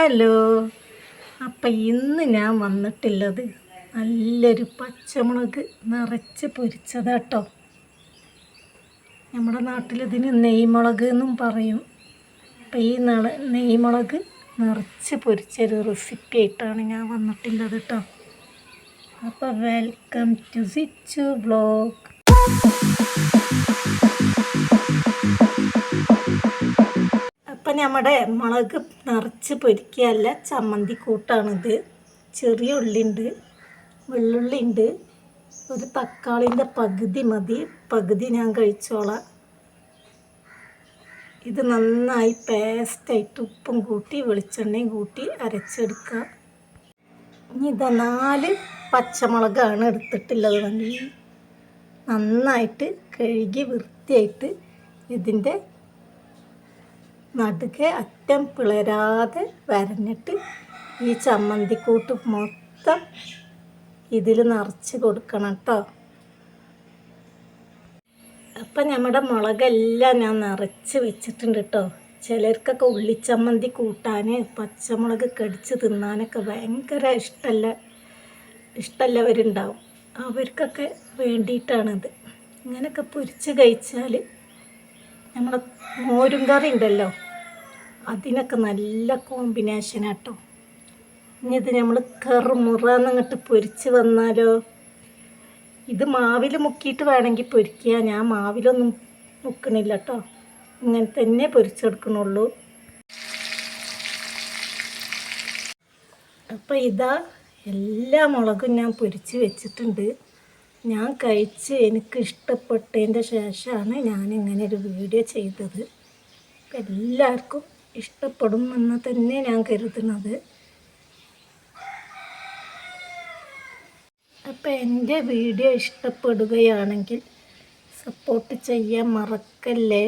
Hello. അപ്പം ഇന്ന് ഞാൻ വന്നിട്ടുള്ളത് നല്ലൊരു പച്ചമുളക് നിറച്ച് പൊരിച്ചതാട്ടോ. നമ്മുടെ നാട്ടിലിതിന് നെയ്മുളക് എന്നും പറയും. അപ്പം ഈ നള നെയ്മുളക് നിറച്ച് പൊരിച്ചൊരു റെസിപ്പി ആയിട്ടാണ് ഞാൻ വന്നിട്ടുള്ളത് കേട്ടോ അപ്പോൾ വെൽക്കം ടു സിച്ചു വ്ളോഗ് നമ്മുടെ മുളക് നിറച്ച് പൊരിക്കുകയല്ല ചമ്മന്തി കൂട്ടാണിത്. ചെറിയ ഉള്ളിയുണ്ട് വെള്ളുള്ളി ഉണ്ട് ഒരു തക്കാളിന്റെ പകുതി മതി. പകുതി ഞാൻ കഴിച്ചോളാം. ഇത് നന്നായി പേസ്റ്റായിട്ട് ഉപ്പും കൂട്ടി വെളിച്ചെണ്ണയും കൂട്ടി അരച്ചെടുക്കുക ഇനി ഇതാ നാല് പച്ചമുളകാണ് എടുത്തിട്ടുള്ളത് നന്നായിട്ട് കഴുകി വൃത്തിയായിട്ട് ഇതിന്റെ നടുക്കെ അറ്റം പിളരാതെ വരഞ്ഞിട്ട് ഈ ചമ്മന്തിക്കൂട്ട് മൊത്തം ഇതിൽ നിറച്ച് കൊടുക്കണം കേട്ടോ അപ്പം നമ്മുടെ മുളകെല്ലാം ഞാൻ നിറച്ച് വെച്ചിട്ടുണ്ട് കേട്ടോ ചിലർക്കൊക്കെ ഉള്ളിച്ചമ്മന്തി കൂട്ടാൻ പച്ചമുളക് കടിച്ച് തിന്നാനൊക്കെ ഭയങ്കര ഇഷ്ടമല്ല ഇഷ്ടമല്ലവരുണ്ടാവും അവർക്കൊക്കെ വേണ്ടിയിട്ടാണിത്. ഇങ്ങനെയൊക്കെ പൊരിച്ച് കഴിച്ചാൽ നമ്മുടെ മോരും കറി ഉണ്ടല്ലോ. അതിനൊക്കെ നല്ല കോമ്പിനേഷനാട്ടോ ഇനി ഇത് നമ്മൾ കറുമുറന്നങ്ങോട്ട് പൊരിച്ച് വന്നാലോ? ഇത് മാവിൽ മുക്കിയിട്ട് വേണമെങ്കിൽ പൊരിക്കുക. ഞാൻ മാവിലൊന്നും മുക്കണില്ല കേട്ടോ ഇങ്ങനെ തന്നെ പൊരിച്ചെടുക്കണുള്ളൂ. അപ്പോൾ ഇതാ എല്ലാ മുളകും ഞാൻ പൊരിച്ച് വെച്ചിട്ടുണ്ട്. ഞാൻ കഴിച്ച് എനിക്ക് ഇഷ്ടപ്പെട്ടതിന്റെ ശേഷമാണ് ഞാൻ ഇങ്ങനെ ഒരു വീഡിയോ ചെയ്തത്. എല്ലാവർക്കും ഇഷ്ടപ്പെടും എന്ന് തന്നെ ഞാൻ കരുതുന്നത്. അപ്പം എന്റെ വീഡിയോ ഇഷ്ടപ്പെടുകയാണെങ്കിൽ സപ്പോർട്ട് ചെയ്യാൻ മറക്കല്ലേ?